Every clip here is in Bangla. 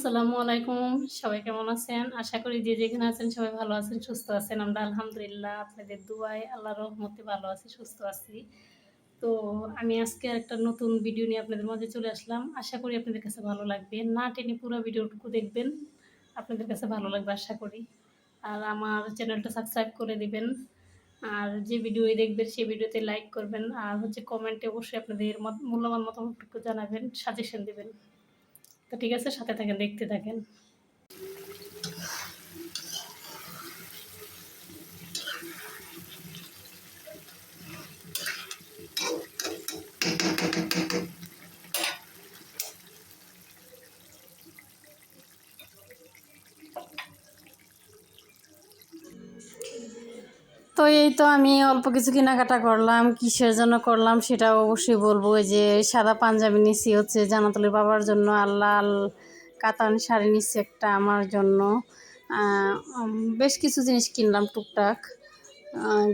আসসালামু আলাইকুম। সবাই কেমন আছেন? আশা করি যে যেখানে আছেন সবাই ভালো আছেন, সুস্থ আছেন। আমরা আলহামদুলিল্লাহ আপনাদের দুয়ায় আল্লাহ রহমতে ভালো আছি, সুস্থ আছি। তো আমি আজকে একটা নতুন ভিডিও নিয়ে আপনাদের মাঝে চলে আসলাম। আশা করি আপনাদের কাছে ভালো লাগবে। না টেনে পুরো ভিডিওটুকু দেখবেন, আপনাদের কাছে ভালো লাগবে আশা করি। আর আমার চ্যানেলটা সাবস্ক্রাইব করে দিবেন। আর যে ভিডিও দেখবেন সেই ভিডিওতে লাইক করবেন। আর হচ্ছে কমেন্টে অবশ্যই আপনাদের মূল্যবান মতামতটুকু জানাবেন সাজেশন দিবেন। তো ঠিক আছে সাথে থাকেন দেখতে থাকেন। তো এই তো আমি অল্প কিছু কেনাকাটা করলাম, কিসের জন্য করলাম সেটা অবশ্যই বলব। যে সাদা পাঞ্জাবি নিচ্ছি হচ্ছে জানাতলের বাবার জন্য আর লাল কাতান শাড়ি নিচ্ছি একটা আমার জন্য। বেশ কিছু জিনিস কিনলাম টুকটাক।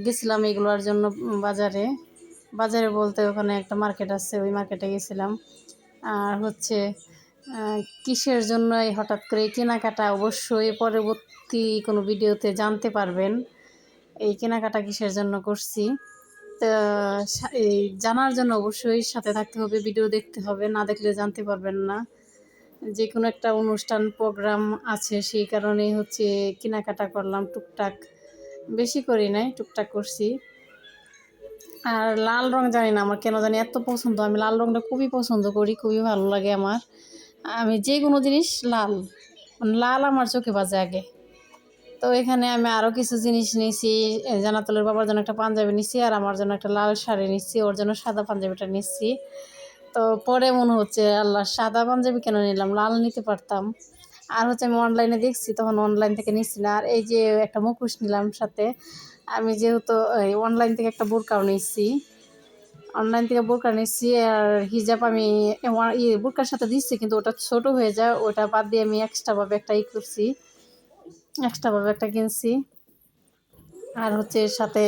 গেছিলাম এগুলোর জন্য বাজারে। বাজারে বলতে ওখানে একটা মার্কেট আছে, ওই মার্কেটে গেছিলাম। আর হচ্ছে কিসের জন্য এই হঠাৎ করে কেনাকাটা অবশ্যই পরবর্তী কোনো ভিডিওতে জানতে পারবেন। এই কেনাকাটা কিসের জন্য করছি? তো এই জানার জন্য অবশ্যই সাথে থাকতে হবে, ভিডিও দেখতে হবে, না দেখলে জানতে পারবেন না। যে কোনো একটা অনুষ্ঠান, প্রোগ্রাম আছে, সেই কারণেই হচ্ছে কেনাকাটা করলাম টুকটাক। বেশি করি নাই, টুকটাক করছি। আর লাল রং জানি না আমার কেন জানি এত পছন্দ। আমি লাল রংটা খুবই পছন্দ করি, খুবই ভালো লাগে আমার। আমি যে কোনো জিনিস লাল মানে লাল আমার চোখে বাজে আগে। তো এখানে আমি আরও কিছু জিনিস নিয়েছি জানাতলের বাবার জন্য একটা পাঞ্জাবি নিচ্ছি আর আমার জন্য একটা লাল শাড়ি নিচ্ছি ওর জন্য সাদা পাঞ্জাবিটা নিচ্ছি তো পরে মনে হচ্ছে, আল্লাহ, সাদা পাঞ্জাবি কেন নিলাম? লাল নিতে পারতাম। আর হচ্ছে আমি অনলাইনে দেখছি, তখন অনলাইন থেকে নিচ্ছি না। আর এই যে একটা মুখোশ নিলাম সাথে, আমি যেহেতু অনলাইন থেকে একটা বোরকাও নিচ্ছি অনলাইন থেকে বোরকা নিচ্ছি আর হিজাব আমি বোরকার সাথে দিচ্ছি কিন্তু ওটা ছোট হয়ে যায়, ওটা বাদ দিয়ে আমি এক্সট্রাভাবে একটা ই করছি। এক্সট্রাভাবে একটা কিনছি আর হচ্ছে সাথে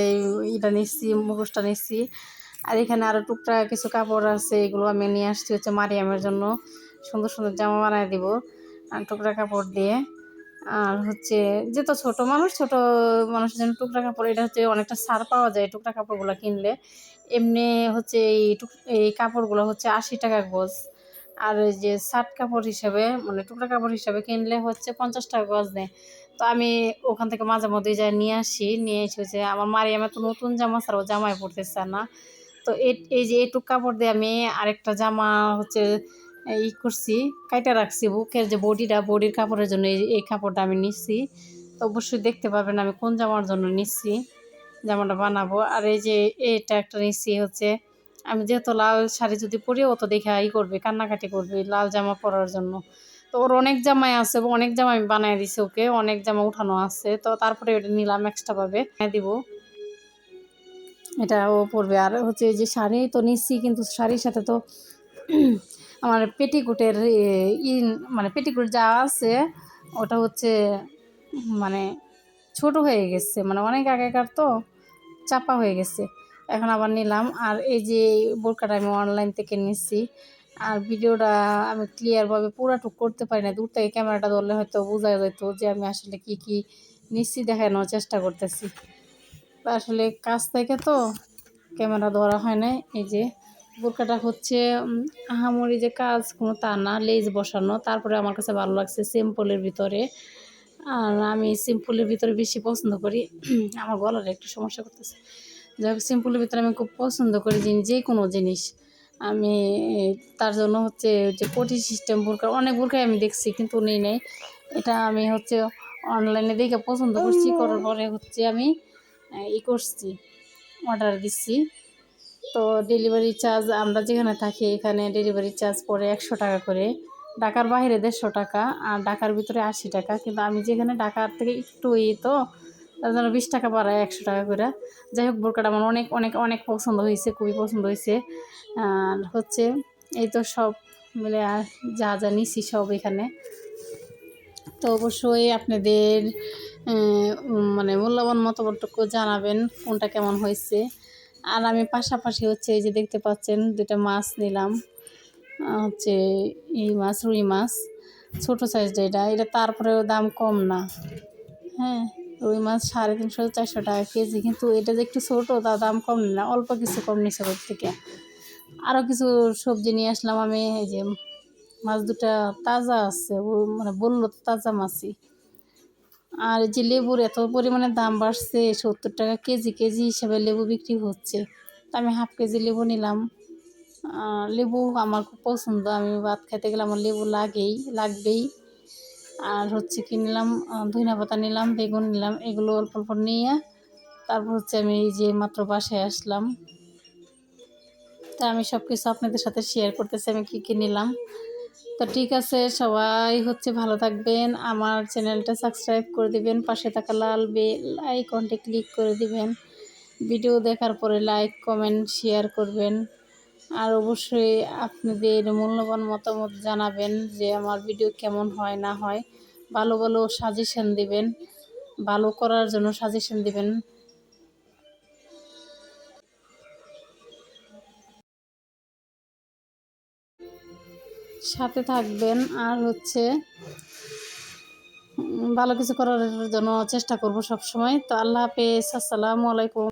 এটা নিচ্ছি, মুখোশটা নিচ্ছি। আর এখানে আরও টুকটাক কিছু কাপড় আছে, এগুলো আমি নিয়ে আসছি হচ্ছে মারিয়ামের জন্য। সুন্দর সুন্দর জামা বানায় দিব, আর টুকরা কাপড় দিয়ে। আর হচ্ছে যেহেতু ছোটো মানুষ, ছোট মানুষের জন্য টুকরা কাপড়, এটা হচ্ছে অনেকটা ছাড় পাওয়া যায় টুকরা কাপড়গুলো কিনলে। এমনি হচ্ছে এই এই কাপড়গুলো হচ্ছে আশি টাকা গজ। আর যে শার্ট কাপড় হিসাবে মানে টুকরা কাপড় হিসাবে কিনলে হচ্ছে পঞ্চাশ টাকা গজ নেয়। তো আমি ওখান থেকে মাঝে মধ্যে যাই, নিয়ে আসি। নিয়ে এসে হচ্ছে আমার মারিয়ামে তো নতুন জামা ছাড়াও জামাই পড়তেছে না। তো এই- যে এইটুক কাপড় দিয়ে আমি আরেকটা জামা হচ্ছে ই করছি, কাইটা রাখছি বুকের যে বডিটা, বডির কাপড়ের জন্য এই কাপড়টা আমি নিচ্ছি। তো অবশ্যই দেখতে পাবেন আমি কোন জামার জন্য নিচ্ছি, জামাটা বানাবো। আর এই যে এটা একটা নিচ্ছি হচ্ছে, আমি যেহেতু লাল শাড়ি যদি পরি ও তো দেখে ই করবে, কান্নাকাটি করবে লাল জামা পরার জন্য। তো ওর অনেক জামাই আছে অনেক জামা আমি বানিয়ে দিছি ওকে, অনেক জামা উঠানো আছে। তো তারপরে ওটা নিলাম এক্সট্রাভাবে দিব। এটা ও পরবে। আর হচ্ছে যে শাড়ি তো নিচ্ছি কিন্তু শাড়ির সাথে তো আমার পেটিকোটের ই মানে পেটিকোট যা আছে, ওটা হচ্ছে মানে ছোট হয়ে গেছে। মানে অনেক আগেকার তো চাপা হয়ে গেছে। এখন আবার নিলাম। আর এই যে বোরকাটা আমি অনলাইন থেকে নিচ্ছি আর ভিডিওটা আমি ক্লিয়ারভাবে পুরাটুক করতে পারি না। দূর থেকে ক্যামেরাটা ধরলে হয়তো বোঝা যেত যে আমি আসলে কি কি নিচ্ছি দেখানোর চেষ্টা করতেছি। আসলে কাছ থেকে তো ক্যামেরা ধরা হয় না এই যে বোরকাটা হচ্ছে আহামরি যে কাজ কোনো তা না, লেজ বসানো। তারপরে আমার কাছে ভালো লাগছে সিম্পলের ভিতরে। আর আমি সিম্পলের ভিতরে বেশি পছন্দ করি। আমার গলার একটু সমস্যা করতেছে। যাই হোক সিম্পলের ভিতরে আমি খুব পছন্দ করি যে কোনো জিনিস। আমি তার জন্য হচ্ছে যে কোটি সিস্টেম বোরকা অনেক বোরকাই আমি দেখছি কিন্তু নেই নেই। এটা আমি হচ্ছে অনলাইনে দেখে পছন্দ করছি করার পরে হচ্ছে আমি ই করছি অর্ডার দিচ্ছি। তো ডেলিভারি চার্জ আমরা যেখানে থাকি এখানে ডেলিভারি চার্জ পড়ে একশো টাকা করে। ঢাকার বাইরে দেড়শো টাকা আর ঢাকার ভিতরে আশি টাকা। কিন্তু আমি যেখানে ঢাকার থেকে একটু ই তো তার জন্য বিশ টাকা বাড়ায় একশো টাকা করে। যাই হোক, বোরকাটা আমার অনেক অনেক অনেক পছন্দ হয়েছে, খুবই পছন্দ হয়েছে। আর হচ্ছে, এই তো সব মিলে আর যা যা নিছি সব এখানে। তো অবশ্যই আপনাদের মানে মূল্যবান মতামতটুকু জানাবেন, কোনটা কেমন হয়েছে। আর আমি পাশাপাশি হচ্ছে এই যে দেখতে পাচ্ছেন দুটা মাছ নিলাম। হচ্ছে এই মাছ, রুই মাছ, ছোটো সাইজটা এটা। এটা তারপরেও দাম কম না। হ্যাঁ। রুই মাছ সাড়ে তিনশো চারশো টাকা কেজি, কিন্তু এটা যে একটু ছোটো তার দাম কম না, অল্প কিছু কম নিচ্ছে ওর থেকে। আরও কিছু সবজি নিয়ে আসলাম আমি, এই যে মাছ দুটা তাজা আছে মানে বলল তো তাজা মাছই। আর যে লেবুর এত পরিমাণে দাম বাড়ছে, সত্তর টাকা কেজি কেজি হিসাবে লেবু বিক্রি হচ্ছে। তো আমি হাফ কেজি লেবু নিলাম। লেবু আমার খুব পছন্দ, আমি ভাত খেতে গেলে আমার লেবু লাগেই, লাগবেই। আর হচ্ছে কি নিলাম ধনিয়া পাতা নিলাম, বেগুন নিলাম, এগুলো অল্প অল্প নিয়ে তারপর হচ্ছে আমি এই যে মাত্র বাসায় আসলাম। তা আমি সব কিছু আপনাদের সাথে শেয়ার করতেছি, আমি কী কী নিলাম। তো ঠিক আছে, সবাই হচ্ছে ভালো থাকবেন, আমার চ্যানেলটা সাবস্ক্রাইব করে দিবেন, পাশে থাকা লাল বেল আইকনটি ক্লিক করে দিবেন। ভিডিও দেখার পরে লাইক কমেন্ট শেয়ার করবেন। আর অবশ্যই আপনাদের মূল্যবান মতামত জানাবেন যে আমার ভিডিও কেমন হয়, না হয়। ভালো ভালো সাজেশন দিবেন। ভালো করার জন্য সাজেশন দিবেন। সাথে থাকবেন আর হচ্ছে ভালো কিছু করার জন্য চেষ্টা করব সব সময় তো আল্লাহ হাফেজ। আসসালামু আলাইকুম।